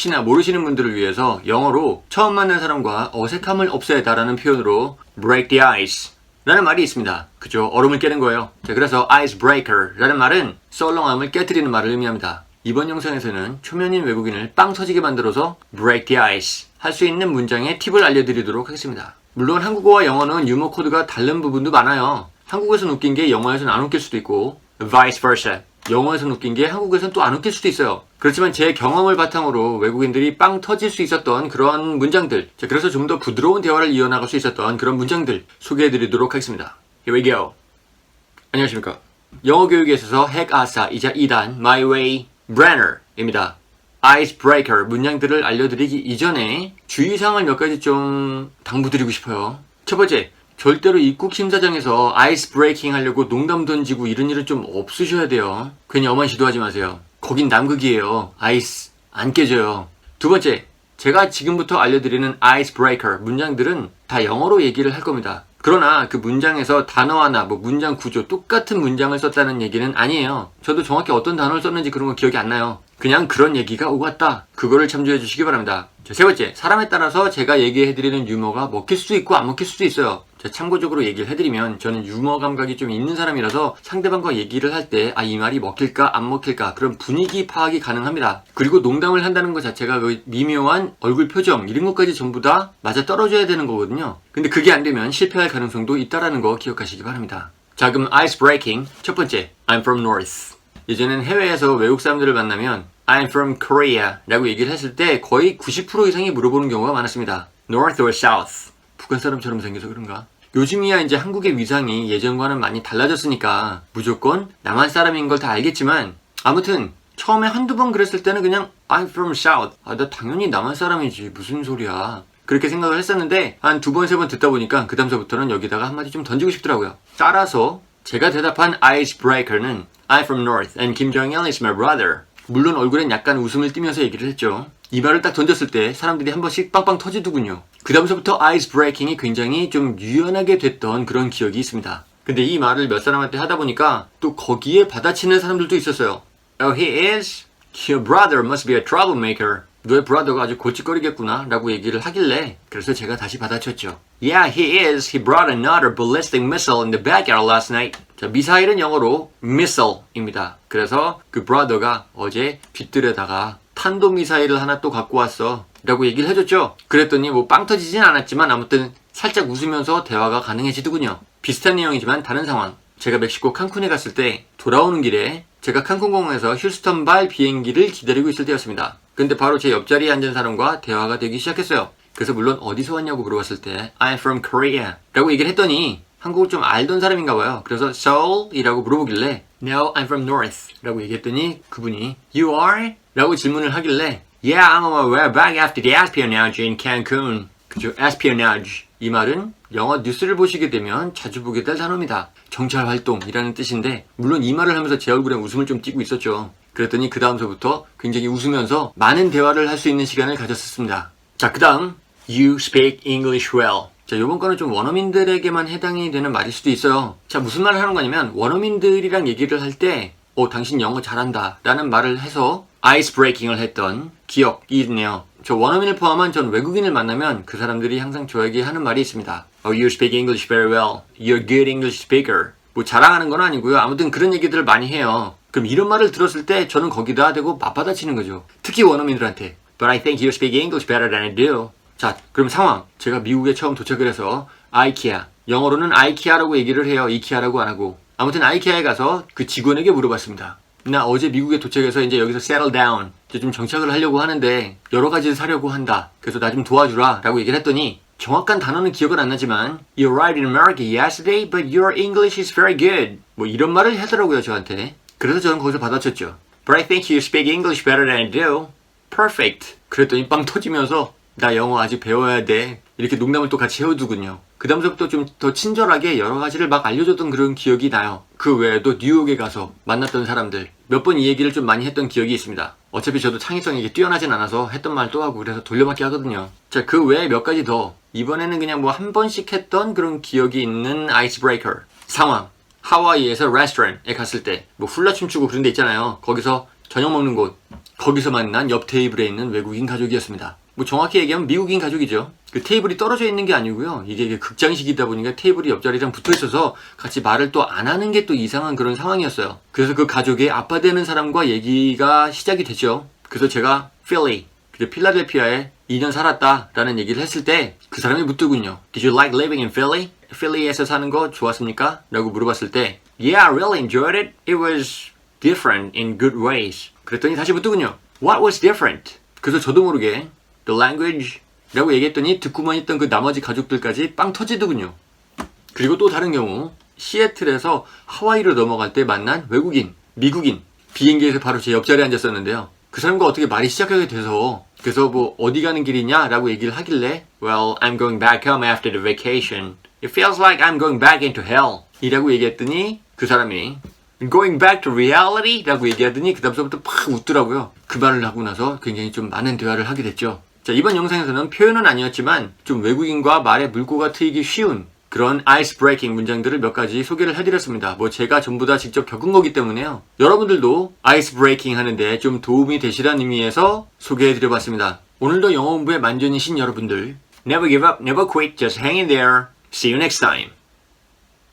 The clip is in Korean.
혹시나 모르시는 분들을 위해서 영어로 처음 만난 사람과 어색함을 없애다라는 표현으로 break the ice 라는 말이 있습니다. 그죠? 얼음을 깨는 거예요. 자, 그래서 icebreaker 라는 말은 썰렁함을 깨뜨리는 말을 의미합니다. 이번 영상에서는 초면인 외국인을 빵 터지게 만들어서 break the ice 할 수 있는 문장의 팁을 알려드리도록 하겠습니다. 물론 한국어와 영어는 유머 코드가 다른 부분도 많아요. 한국에서는 웃긴 게 영어에서는 안 웃길 수도 있고 vice versa 영어에서는 웃긴 게 한국에서는 또 안 웃길 수도 있어요. 그렇지만 제 경험을 바탕으로 외국인들이 빵 터질 수 있었던 그런 문장들, 자, 그래서 좀 더 부드러운 대화를 이어나갈 수 있었던 그런 문장들 소개해드리도록 하겠습니다. Here we go. 안녕하십니까. 영어 교육에 있어서 핵 아사이자 2단 My Way Brenner입니다. Icebreaker 문장들을 알려드리기 이전에 주의사항을 몇 가지 좀 당부드리고 싶어요. 첫 번째, 절대로 입국 심사장에서 아이스 브레이킹 하려고 농담 던지고 이런 일은 좀 없으셔야 돼요. 괜히 엄한 시도하지 마세요. 거긴 남극이에요. 아이스 안 깨져요. 두 번째, 제가 지금부터 알려드리는 아이스 브레이커 문장들은 다 영어로 얘기를 할 겁니다. 그러나 그 문장에서 단어 하나, 뭐 문장 구조 똑같은 문장을 썼다는 얘기는 아니에요. 저도 정확히 어떤 단어를 썼는지 그런 거 기억이 안 나요. 그냥 그런 얘기가 오갔다. 그거를 참조해 주시기 바랍니다. 자, 세 번째, 사람에 따라서 제가 얘기해 드리는 유머가 먹힐 수도 있고 안 먹힐 수도 있어요. 자, 참고적으로 얘기를 해드리면 저는 유머 감각이 좀 있는 사람이라서 상대방과 얘기를 할 때 아 이 말이 먹힐까 안 먹힐까 그런 분위기 파악이 가능합니다. 그리고 농담을 한다는 것 자체가 그 미묘한 얼굴 표정 이런 것까지 전부 다 맞아 떨어져야 되는 거거든요. 근데 그게 안 되면 실패할 가능성도 있다라는 거 기억하시기 바랍니다. 자 그럼 ice breaking 첫 번째 I'm from North 예전엔 해외에서 외국 사람들을 만나면 I'm from Korea 라고 얘기를 했을 때 거의 90% 이상이 물어보는 경우가 많았습니다. North or South? 북한 사람처럼 생겨서 그런가? 요즘이야 이제 한국의 위상이 예전과는 많이 달라졌으니까 무조건 남한 사람인 걸 다 알겠지만 아무튼 처음에 한두 번 그랬을 때는 그냥 I'm from South. 아, 나 당연히 남한 사람이지. 무슨 소리야. 그렇게 생각을 했었는데 한 두 번, 세 번 듣다 보니까 그 다음서부터는 여기다가 한마디 좀 던지고 싶더라고요. 따라서 제가 대답한 icebreaker는 I'm from North and Jong-il is my brother. 물론 얼굴엔 약간 웃음을 띠면서 얘기를 했죠. 이 말을 딱 던졌을 때 사람들이 한 번씩 빵빵 터지더군요. 그 다음서부터 아이스 브레이킹이 굉장히 좀 유연하게 됐던 그런 기억이 있습니다. 근데 이 말을 몇 사람한테 하다 보니까 또 거기에 받아치는 사람들도 있었어요. Oh, he is? Your brother must be a troublemaker. 너의 브라더가 아주 골칫거리겠구나 라고 얘기를 하길래 그래서 제가 다시 받아쳤죠. Yeah, he is. He brought another ballistic missile in the backyard last night. 자, 미사일은 영어로 missile입니다. 그래서 그 브라더가 어제 뒷뜰에다가 탄도 미사일을 하나 또 갖고 왔어. 라고 얘기를 해줬죠. 그랬더니 뭐 빵 터지진 않았지만 아무튼 살짝 웃으면서 대화가 가능해지더군요. 비슷한 내용이지만 다른 상황. 제가 멕시코 칸쿤에 갔을 때 돌아오는 길에 제가 칸쿤 공항에서 휴스턴 발 비행기를 기다리고 있을 때였습니다. 근데 바로 제 옆자리에 앉은 사람과 대화가 되기 시작했어요. 그래서 물론 어디서 왔냐고 물어봤을 때 I'm from Korea 라고 얘기를 했더니 한국을 좀 알던 사람인가 봐요. 그래서 Seoul이라고 물어보길래 No, I'm from North 라고 얘기했더니 그분이 You are? 라고 질문을 하길래 Yeah, I'm way back after the espionage in Cancun. 그죠? espionage. 이 말은 영화 뉴스를 보시게 되면 자주 보게 될 단어입니다. 정찰 활동이라는 뜻인데 물론 이 말을 하면서 제 얼굴에 웃음을 좀 띠고 있었죠. 그랬더니 그 다음서부터 굉장히 웃으면서 많은 대화를 할 수 있는 시간을 가졌었습니다. 자, 그 다음 You speak English well. 자, 요번 거는 좀 원어민들에게만 해당이 되는 말일 수도 있어요. 자, 무슨 말을 하는 거냐면 원어민들이랑 얘기를 할 때 어, 당신 영어 잘한다 라는 말을 해서 아이스 브레이킹을 했던 기억이 있네요. 저 원어민을 포함한 전 외국인을 만나면 그 사람들이 항상 저에게 하는 말이 있습니다. Oh, you speak English very well. You're a good English speaker. 뭐 자랑하는 건 아니고요. 아무튼 그런 얘기들을 많이 해요. 그럼 이런 말을 들었을 때 저는 거기다 대고 맞받아치는 거죠. 특히 원어민들한테. But I think you speak English better than I do. 자, 그럼 상황. 제가 미국에 처음 도착을 해서 아이키아. 영어로는 아이키아라고 얘기를 해요. 이키아라고 안 하고. 아무튼 아이키아에 가서 그 직원에게 물어봤습니다. 나 어제 미국에 도착해서 이제 여기서 settle down. 이제 좀 정착을 하려고 하는데 여러 가지를 사려고 한다. 그래서 나 좀 도와주라. 라고 얘기를 했더니 정확한 단어는 기억은 안 나지만 You arrived in America yesterday, but your English is very good. 뭐 이런 말을 하더라고요, 저한테. 그래서 저는 거기서 받아쳤죠. But I think you speak English better than I do. Perfect. 그랬더니 빵 터지면서 나 영어 아직 배워야 돼. 이렇게 농담을 또 같이 해오더군요. 그 다음부터 좀 더 친절하게 여러 가지를 막 알려줬던 그런 기억이 나요. 그 외에도 뉴욕에 가서 만났던 사람들 몇 번 이 얘기를 좀 많이 했던 기억이 있습니다. 어차피 저도 창의성이 이게 뛰어나진 않아서 했던 말 또 하고 그래서 돌려막기 하거든요. 자, 그 외에 몇 가지 더 이번에는 그냥 뭐 한 번씩 했던 그런 기억이 있는 아이스 브레이커 상황. 하와이에서 레스토랑에 갔을 때 뭐 훌라 춤 추고 그런 데 있잖아요. 거기서 저녁 먹는 곳 거기서 만난 옆 테이블에 있는 외국인 가족이었습니다. 뭐 정확히 얘기하면 미국인 가족이죠. 그 테이블이 떨어져 있는 게 아니고요. 이게 이게 극장식이다 보니까 테이블이 옆자리랑 붙어 있어서 같이 말을 또 안 하는 게 또 이상한 그런 상황이었어요. 그래서 그 가족의 아빠 되는 사람과 얘기가 시작이 됐죠. 그래서 제가 필리, 그 필라델피아에 2년 살았다라는 얘기를 했을 때 그 사람이 묻더군요. Did you like living in Philly? 필리에서 사는 거 좋았습니까? 라고 물어봤을 때 Yeah, I really enjoyed it. It was different in good ways. 그랬더니 다시 묻더군요. What was different? 그래서 저도 모르게 the language 라고 얘기했더니 듣고만 있던 그 나머지 가족들까지 빵 터지더군요. 그리고 또 다른 경우 시애틀에서 하와이로 넘어갈 때 만난 외국인, 미국인 비행기에서 바로 제 옆자리에 앉았었는데요. 그 사람과 어떻게 말이 시작하게 돼서 그래서 뭐 어디 가는 길이냐 라고 얘기를 하길래 Well, I'm going back home after the vacation. It feels like I'm going back into hell. 이라고 얘기했더니 그 사람이 Going back to reality? 라고 얘기하더니 그 다음서부터 팍 웃더라고요. 그 말을 하고 나서 굉장히 좀 많은 대화를 하게 됐죠. 자, 이번 영상에서는 표현은 아니었지만 좀 외국인과 말의 물꼬가 트이기 쉬운 그런 아이스 브레이킹 문장들을 몇 가지 소개를 해드렸습니다. 뭐 제가 전부 다 직접 겪은 거기 때문에요. 여러분들도 아이스 브레이킹 하는데 좀 도움이 되시라는 의미에서 소개해드려봤습니다. 오늘도 영어 공부에 만전이신 여러분들 Never give up, never quit, just hang in there. See you next time.